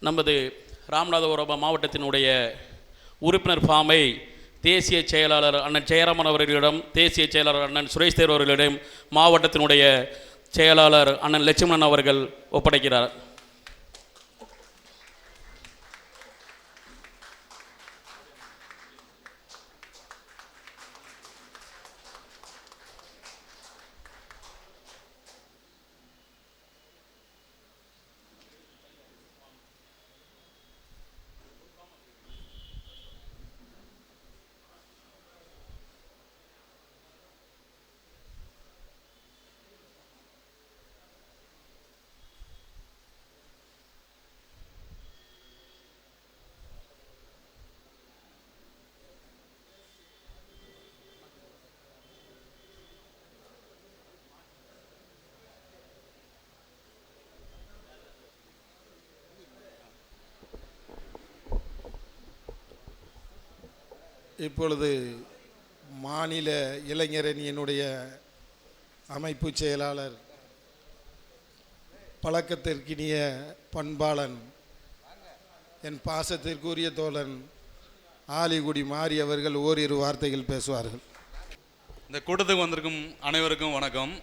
நமது ராமநாதபுரம் மாவட்டத்தினுடைய உறுப்பினர் ஃபார்மை தேசிய செயலாளர் அண்ணன் ஜெயராமன் அவர்களிடம் தேசிய செயலாளர் அண்ணன் சுரேஷ் தேர் அவர்களிடம் மாவட்டத்தினுடைய செயலாளர் அண்ணன் லட்சுமணன் அவர்கள் ஒப்படைக்கிறார். இப்பொழுது மாநில இளைஞரணியினுடைய அமைப்பு செயலாளர் பழக்கத்திற்கினிய பண்பாளன் என் பாசத்திற்குரிய தோழன் ஆலிகுடி மாறி அவர்கள் ஓரிரு வார்த்தைகள் பேசுவார்கள். இந்த கூட்டத்துக்கு வந்திருக்கும் அனைவருக்கும் வணக்கம்.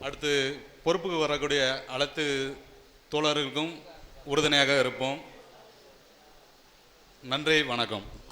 அடுத்து பொறுப்புக்கு வரக்கூடிய அனைத்து தோழர்களுக்கும் உறுதுணையாக இருப்போம். நன்றி வணக்கம்.